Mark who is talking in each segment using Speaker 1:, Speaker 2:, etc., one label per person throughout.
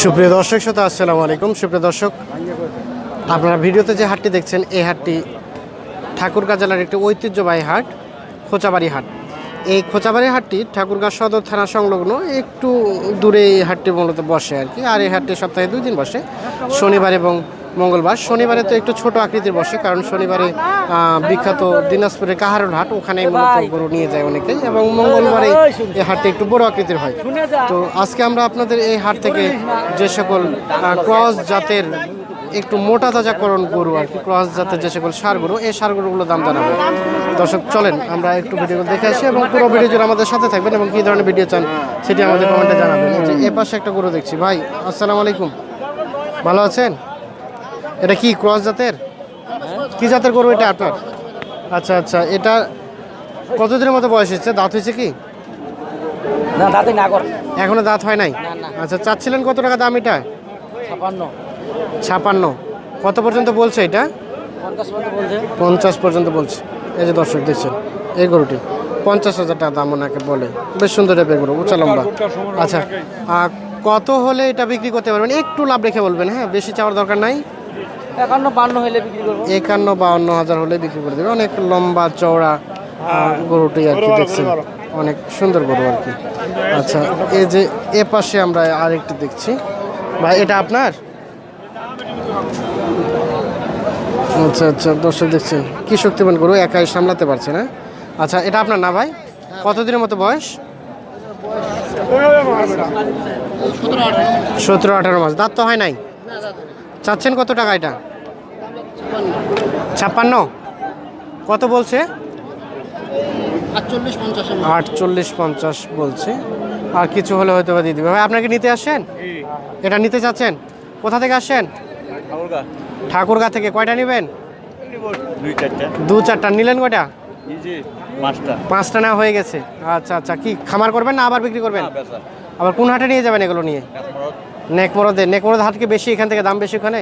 Speaker 1: সুপ্রিয় দর্শক শ্রোতা, আসসালামু আলাইকুম। সুপ্রিয় দর্শক, আপনারা ভিডিওতে যে হাটটি দেখছেন, এই হাটটি ঠাকুরগাঁ জেলার একটি ঐতিহ্যবাহী হাট, খোঁচাবাড়ি হাট। এই খোঁচাবাড়ি হাটটি ঠাকুরগাঁ সদর থানা সংলগ্ন, একটু দূরে এই হাটটি মূলত বসে আর কি। আর এই হাটটি সপ্তাহে দুই দিন বসে। শনিবার এবং মঙ্গলবার। শনিবারে তো একটু ছোট আকৃতির বসে কারণ শনিবারে বিখ্যাত দিনাজপুরের কাহারুল হাট ওখানে মূলত গরু নিয়ে যায় অনেকেই এবং মঙ্গলবারে এই হাটটি একটু বড় আকৃতির হয়। তো আজকে আমরা আপনাদের এই হাট থেকে যে সকল ক্রস জাতের একটু মোটা তাজাকরণ গরু আর কি ক্রস জাতের যে সকল সার গরু এই সার গরুগুলো দাম জানাব। দর্শক চলেন আমরা একটু ভিডিও দেখে আসি এবং পুরো ভিডিও জুড়ে আমাদের সাথে থাকবেন এবং কী ধরনের ভিডিও চান সেটি আমাদের কমেন্টে জানাবেন। যে এ পাশে একটা গরু দেখছি ভাই আসসালামু আলাইকুম। ভালো আছেন? এটা কি ক্রস জাতের? কি জাতের গরু এটা আপনার? আচ্ছা আচ্ছা এটা কতদিনের মতো বয়স হচ্ছে দাঁত হয়েছে কি?
Speaker 2: না দাঁতে না কর
Speaker 1: এখনও দাঁত হয় নাই?
Speaker 2: না, না।
Speaker 1: আচ্ছা চাচ্ছিলেন কত টাকা দাম এটা?
Speaker 2: ছাপান্ন।
Speaker 1: ছাপান্ন। কত পর্যন্ত বলছে এটা?
Speaker 2: পঞ্চাশ পর্যন্ত বলছে।
Speaker 1: পঞ্চাশ পর্যন্ত বলছে। এই যে দর্শক দেখছেন এই গরুটি পঞ্চাশ হাজার টাকা দাম ওনাকে বলে। বেশ সুন্দর টাইপের গরু উঁচা লম্বা। আচ্ছা আর কত হলে এটা বিক্রি করতে পারবেন? একটু লাভ রেখে বলবেন হ্যাঁ বেশি চাওয়ার দরকার নাই।
Speaker 2: একান্ন বান্ন হইলে বিক্রি করব।
Speaker 1: একান্ন বাউন্ন হাজার হলে বিক্রি করে দেবে। অনেক লম্বা চওড়া গরুটি আর কি দেখছেন। অনেক সুন্দর গরু আর কি। আচ্ছা এই যে এ পাশে আমরা আরেকটি দেখছি। ভাই এটা আপনার? আচ্ছা আচ্ছা দর্শক দেখছেন। কি শক্তিমান গরু একাই সামলাতে পারছে না। আচ্ছা এটা আপনার না ভাই? কতদিনের মতো বয়স? সতেরো আঠারো। মাস। দাঁত তো হয় নাই। চাচ্ছেন কত টাকা এটা? ছাপ্পান্ন। কত বলছে? আটচল্লিশ পঞ্চাশ বলছে। আর কিছু হলে হয়তো বা দিয়ে দিবে। ভাই আপনাকে নিতে আসেন এটা নিতে চাচ্ছেন? কোথা থেকে আসেন ঠাকুরগা। থেকে। কয়টা নেবেন? দু চারটা। নিলেন কয়টা?
Speaker 3: পাঁচটা।
Speaker 1: পাঁচটা না হয়ে গেছে। আচ্ছা আচ্ছা। কি খামার করবেন না আবার বিক্রি করবেন? আবার কোন হাটে নিয়ে যাবেন এগুলো নিয়ে? নেকমরদে নেকমরদ হাট কি বেশি এখান থেকে দাম বেশি ওখানে?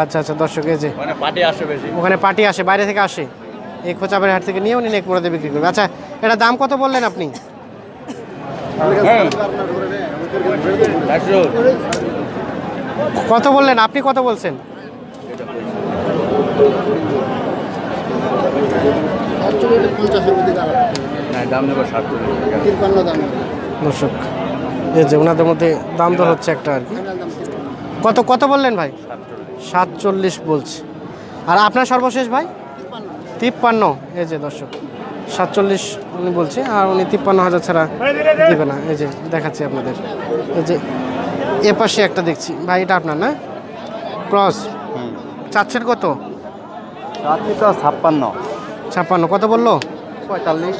Speaker 1: আচ্ছা আচ্ছা দর্শক এই যে
Speaker 3: মানে পাটি আসে বেশি।
Speaker 1: ওখানে পার্টি আসে বাইরে থেকে আসে। এই খোঁচাবাড়ি হাট থেকে নিয়ে উনি নেকমোড়াতে বিক্রি করবে। আচ্ছা এটা দাম কত বললেন আপনি? কত বললেন? আপনি কত বলছেন?
Speaker 3: করে
Speaker 1: দর্শক যে ওনাদের মধ্যে দাম দর হচ্ছে একটা আর কি। কত কত বললেন ভাই? সাতচল্লিশ বলছে। আর আপনার সর্বশেষ ভাই? তিপ্পান্ন। এই যে দর্শক সাতচল্লিশ উনি বলছে আর উনি তিপ্পান্ন হাজার ছাড়া দিবে না। এই যে দেখাচ্ছি আপনাদের। এই যে এ পাশে একটা দেখছি। ভাই এটা আপনার না? ক্রস। চাচ্ছেন কত?
Speaker 3: ছাপ্পান্ন।
Speaker 1: ছাপ্পান্ন। কত বলল?
Speaker 3: পঁয়তাল্লিশ।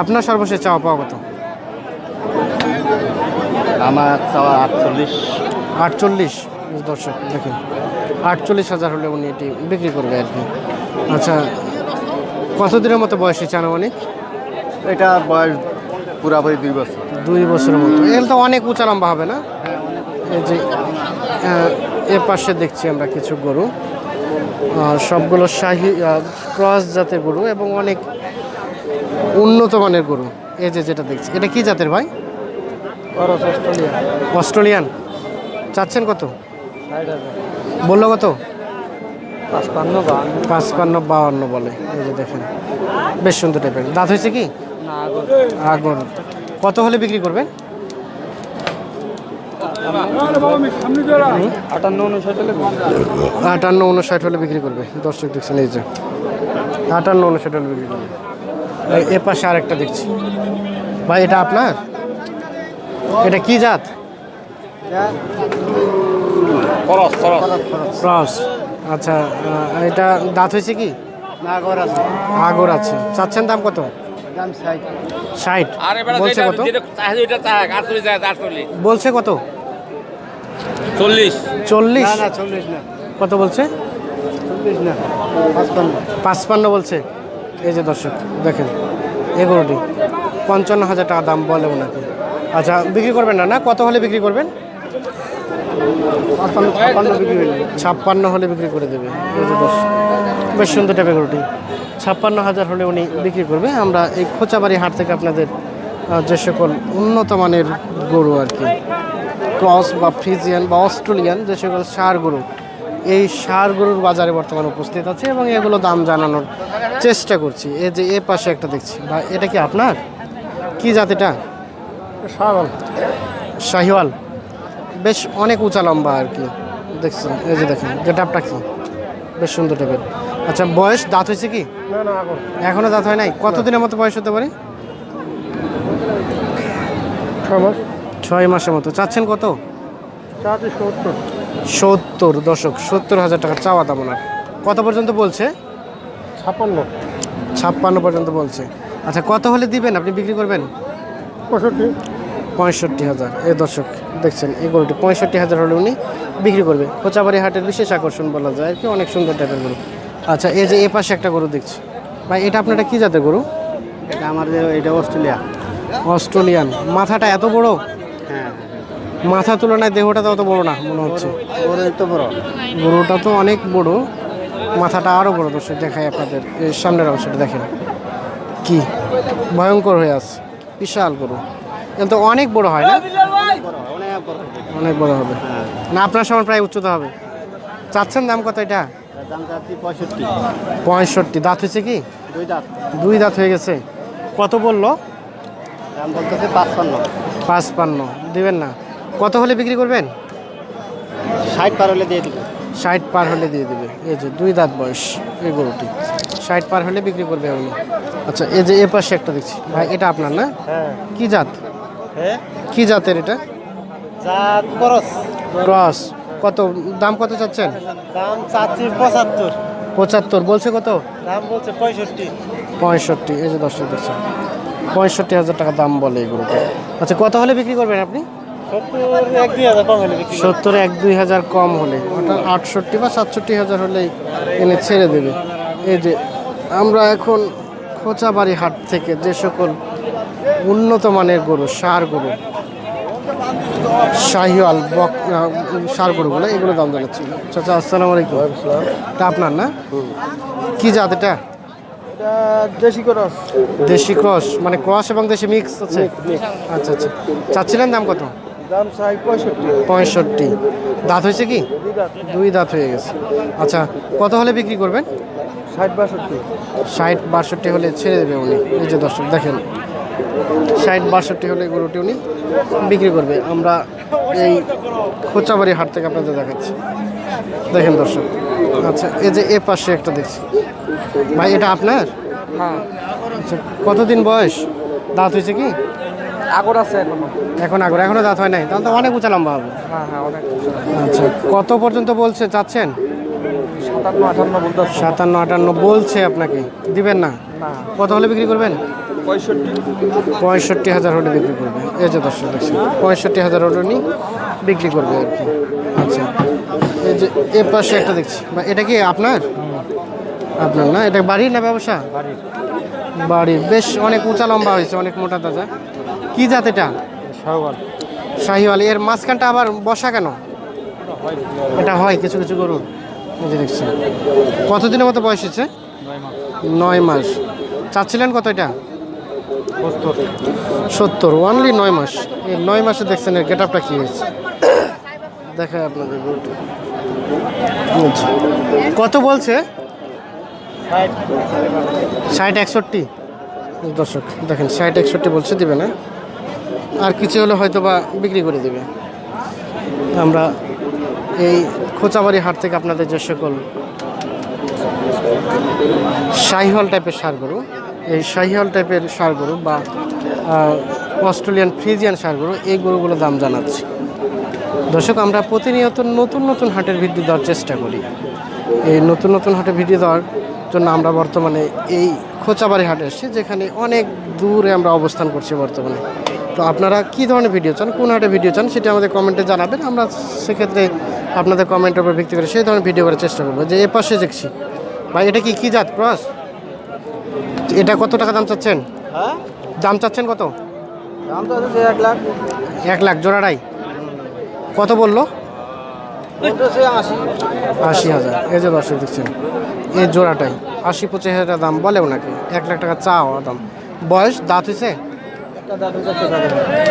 Speaker 1: আপনার সর্বশেষ চাওয়া পাওয়া কত?
Speaker 3: আমার চাওয়া আটচল্লিশ।
Speaker 1: আটচল্লিশ দর্শক দেখুন। আটচল্লিশ হাজার হলে উনি এটি বিক্রি করবে আর কি। আচ্ছা কতদিনের মতো বয়স হয়েছে আনুমানিক
Speaker 3: এটা বয়স পুরাপুরি দুই বছর।
Speaker 1: দুই বছরের মতো। এগুলো তো অনেক উঁচা লম্বা হবে না? এই যে আহ, এ পাশে দেখছি আমরা কিছু গরু। আর সবগুলো শাহি ক্রস জাতের গরু এবং অনেক উন্নত মানের গরু। এই যে যেটা দেখছি এটা কি জাতের ভাই? অস্ট্রেলিয়ান। চাচ্ছেন কত? বলল কত?
Speaker 2: পাঁচপান্ন
Speaker 1: বাউন্ন বলে। এই যে দেখেন। বেশ সুন্দর টাইপের দাঁত হয়েছে কি?
Speaker 2: আগর।
Speaker 1: কত হলে বিক্রি করবেন
Speaker 2: আটান্ন উনষাট হলে
Speaker 1: বিক্রি করবে। দর্শক দেখছেন এই যে। আটান্ন উনষাট হলে বিক্রি করবে। এ পাশে আরেকটা দেখছি। ভাই এটা আপনার? এটা কি জাত? ক্রস আচ্ছা এটা দাঁত হয়েছে কি?
Speaker 2: আগর আছে।
Speaker 1: চাচ্ছেন দাম কত?
Speaker 2: ষাট।
Speaker 1: বলছে কত? বলছে কত?
Speaker 3: চল্লিশ।
Speaker 1: চল্লিশ?
Speaker 2: না চল্লিশ না।
Speaker 1: কত বলছে?
Speaker 2: চল্লিশ না পাঁচপান্ন।
Speaker 1: পাঁচপান্ন বলছে। এই যে দর্শক দেখেন এগুলোটি পঞ্চান্ন হাজার টাকা দাম বলে ওনাকে। আচ্ছা বিক্রি করবেন না না? কত হলে বিক্রি করবেন?
Speaker 2: ছাপ্পান্ন বিক্রি হইল।
Speaker 1: ছাপ্পান্ন হলে বিক্রি করে দেবে। বেশ সুন্দর টাইপের গরুটি। ছাপ্পান্ন হাজার হলে উনি বিক্রি করবে। আমরা এই খোঁচাবাড়ি হাট থেকে আপনাদের যে সকল উন্নত মানের গরু আর কি ক্রস বা ফ্রিজিয়ান বা অস্ট্রেলিয়ান যে সকল সার গরু এই সার গরুর বাজারে বর্তমানে উপস্থিত আছে এবং এগুলো দাম জানানোর চেষ্টা করছি। এই যে এ পাশে একটা দেখছি। বা এটা কি আপনার? কি জাতিটা
Speaker 2: সাগল
Speaker 1: শাহিওয়াল। বেশ অনেক উঁচা লম্বা আর কি। দেখছেন এই যে দেখেন গেট আপটা কি? বেশ সুন্দর টাইপের। আচ্ছা বয়স দাঁত হয়েছে কি?
Speaker 2: না না আগল
Speaker 1: এখনও দাঁত হয় নাই? কতদিনের মতো বয়স হতে পারে?
Speaker 2: ছয়
Speaker 1: ছয় মাসের মতো। চাচ্ছেন কত?
Speaker 2: সত্তর।
Speaker 1: সত্তর দশক সত্তর হাজার টাকা চাওয়া দাম ওনার। কত পর্যন্ত বলছে?
Speaker 2: ছাপ্পান্ন।
Speaker 1: ছাপ্পান্ন পর্যন্ত বলছে। আচ্ছা কত হলে দিবেন? আপনি বিক্রি করবেন?
Speaker 2: পঁয়ষট্টি?
Speaker 1: পঁয়ষট্টি হাজার। এই দর্শক দেখছেন এই গরুটি পঁয়ষট্টি হাজার হলে উনি বিক্রি করবে। কোচাবাড়ি হাটের বিশেষ আকর্ষণ বলা যায় আর কি অনেক সুন্দর টাইপের গরু। আচ্ছা এই যে এ পাশে একটা গরু দেখছি। ভাই এটা আপনারা কি জাতের গরু?
Speaker 2: এটা আমার যে এটা অস্ট্রেলিয়া।
Speaker 1: অস্ট্রেলিয়ান। মাথাটা এত বড়?
Speaker 2: হ্যাঁ।
Speaker 1: মাথা তুলনায় দেহটা তো অত বড় না মনে হচ্ছে।
Speaker 2: তো বড়?
Speaker 1: গরুটা তো অনেক বড়। মাথাটা আরও বড় দর্শক দেখায় আপনাদের। এই সামনের অংশটা দেখেন। কি? ভয়ঙ্কর হয়ে আছে। বিশাল গরু। কিন্তু অনেক বড় হয় না?
Speaker 2: অনেক বড়
Speaker 1: হবে। না আপনার সমান প্রায় উচ্চতা হবে। চাচ্ছেন দাম কত এটা?
Speaker 2: পঁয়ষট্টি।
Speaker 1: পঁয়ষট্টি দাঁত হয়েছে কি?
Speaker 2: দুই দাঁত
Speaker 1: দুই দাঁত হয়ে গেছে। কত বলল?
Speaker 2: দাম বলতেছে পাঁচপান্ন
Speaker 1: পাঁচপান্ন। দিবেন না। কত হলে বিক্রি করবেন?
Speaker 2: ষাট পার হলে দিয়ে দেবে।
Speaker 1: ষাট পার হলে দিয়ে দেবে। এই যে দুই দাঁত বয়স এই গরুটি। ষাট পার হলে বিক্রি করবে উনি। আচ্ছা এই যে এ পাশে একটা দেখছি। ভাই এটা আপনার না?
Speaker 2: হ্যাঁ।
Speaker 1: কি জাত?
Speaker 2: হ্যাঁ?
Speaker 1: কি জাতের এটা?
Speaker 2: জাত খরচ
Speaker 1: ক্রস। কত দাম কত চাচ্ছেন?
Speaker 2: দাম চাচ্ছি পঁচাত্তর।
Speaker 1: পঁচাত্তর। বলছে কত?
Speaker 2: দাম বলছে পঁয়ষট্টি।
Speaker 1: পঁয়ষট্টি। এই যে দশটা দেখছেন পঁয়ষট্টি হাজার টাকা দাম বলে গরুটা। আচ্ছা কত হলে বিক্রি করবেন আপনি?
Speaker 2: সত্তর এক দুই হাজার কম হলে।
Speaker 1: অর্থাৎ আটষট্টি বা সাতষট্টি হাজার হলেই এনে ছেড়ে দেবে। এই যে আমরা এখন খোঁচাবাড়ি হাট থেকে যে সকল উন্নত মানের গরু সার গরু শাহিওয়াল বক সার গরুগুলো এগুলো দাম জানাচ্ছি। চাচা আসসালামু আলাইকুম। এটা আপনার না? কি জাত এটা?
Speaker 2: দেশি খরচ
Speaker 1: দেশি ক্রস মানে ক্রস এবং দেশি মিক্স আছে? আচ্ছা আচ্ছা। চাচ্ছিলেন দাম কত?
Speaker 2: দাম চাই পঁয়ষট্টি।
Speaker 1: পঁয়ষট্টি। দাঁত হয়েছে কি?
Speaker 2: দুই দাঁত
Speaker 1: হয়ে গেছে। আচ্ছা কত হলে বিক্রি করবেন?
Speaker 2: ষাট বাষট্টি।
Speaker 1: ষাট বাষট্টি হলে ছেড়ে দেবে উনি। এই যে দর্শক দেখেন। ষাট বাষট্টি হলে গরুটি উনি বিক্রি করবে। আমরা এই খোঁচাবাড়ি হাট থেকে আপনাদের দেখাচ্ছি। দেখেন দর্শক। আচ্ছা এই যে এ পাশে একটা দেখছি। ভাই এটা আপনার?
Speaker 2: হ্যাঁ।
Speaker 1: আচ্ছা কতদিন বয়স? দাঁত হয়েছে কি?
Speaker 2: আগর আছে এখনও।
Speaker 1: এখন আগর এখনও দাঁত হয় নাই। তাহলে তো অনেক উঁচা লম্বা হবে।
Speaker 2: হ্যাঁ হ্যাঁ অনেক
Speaker 1: আচ্ছা কত পর্যন্ত বলছে চাচ্ছেন?
Speaker 2: সাতান্ন আটান্ন বলতে
Speaker 1: সাতান্ন আটান্ন বলছে আপনাকে। দিবেন না? কত হলে বিক্রি করবেন?
Speaker 2: পঁয়ষট্টি।
Speaker 1: হাজার হলে বিক্রি করবে। এই যে দর্শক দেখছি পঁয়ষট্টি হাজার হলে উনি বিক্রি করবে আর কি। আচ্ছা। এই যে এ পাশে একটা দেখছি। এটা কি আপনার? আপনার না? এটা বাড়ির না ব্যবসা? বাড়ির। বেশ অনেক উঁচা লম্বা হয়েছে অনেক মোটা তাজা। কি জাত এটা? শাহিওয়াল। এর মাঝখানটা আবার বসা কেন? এটা হয় কিছু কিছু গরুর। দেখছি কতদিনের মতো বয়স হচ্ছে নয় মাস। চাচ্ছিলেন কত এটা? সত্তর। ওনলি নয় মাস। এই নয় মাসে দেখছেন গেট আপটা কী হয়েছে? দেখায় আপনাদের। কত বলছে? ষাট একষট্টি। দর্শক, দেখেন, ষাট একষট্টি বলছে, দিবে না। আর কিছু হলে হয়তো বা বিক্রি করে দেবে। আমরা এই খোঁচাবাড়ি হাট থেকে আপনাদের যে সকল শাহিহল টাইপের সার গরু এই শাহিহল টাইপের সার গরু বা অস্ট্রেলিয়ান ফ্রিজিয়ান সার গরু এই গরুগুলোর দাম জানাচ্ছি। দর্শক, আমরা প্রতিনিয়ত নতুন নতুন হাটের ভিডিও দেওয়ার চেষ্টা করি। এই নতুন নতুন হাটে ভিডিও দেওয়ার জন্য আমরা বর্তমানে এই খোঁচাবাড়ি হাটে এসেছি, যেখানে অনেক দূরে আমরা অবস্থান করছি বর্তমানে। তো আপনারা কী ধরনের ভিডিও চান? কোন হাটে ভিডিও চান? সেটা আমাদের কমেন্টে জানাবেন। আমরা সেক্ষেত্রে আপনাদের কমেন্টের উপর ভিত্তি করে সেই ধরনের ভিডিও করার চেষ্টা করব। যে এ পাশে দেখছি। ভাই এটা কি কী জাত? ক্রস? এটা কত টাকা দাম চাচ্ছেন?
Speaker 2: হ্যাঁ?
Speaker 1: দাম চাচ্ছেন কত?
Speaker 2: দাম তো আছে এক লাখ।
Speaker 1: এক লাখ জোড়াটাই। কত বলল?
Speaker 2: আশি।
Speaker 1: হাজার। এই যে দর্শক দেখছেন এই জোড়াটাই। আশি পঁচিশ হাজার টাকা দাম বলে ওনাকে। এক লাখ টাকা চাওয়া দাম। বয়স দাঁত হয়েছে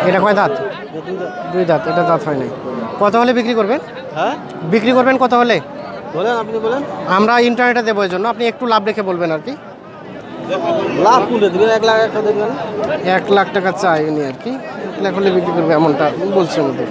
Speaker 1: এটা কয় দাঁত?
Speaker 2: দুই দাঁত।
Speaker 1: এটা দাঁত হয় নাই। কত হলে বিক্রি করবেন?
Speaker 2: হ্যাঁ?
Speaker 1: বিক্রি করবেন কত হলে?
Speaker 2: বলেন আপনি বলেন।
Speaker 1: আমরা ইন্টারনেটে দেবো এর জন্য। আপনি একটু লাভ রেখে বলবেন আর কি।
Speaker 2: লাভ দিবেন? এক লাখ দেবেন
Speaker 1: এক লাখ টাকা চাই উনি আর কি। এক লাখ হলে বিক্রি করবে এমনটা বলছি আমাদের।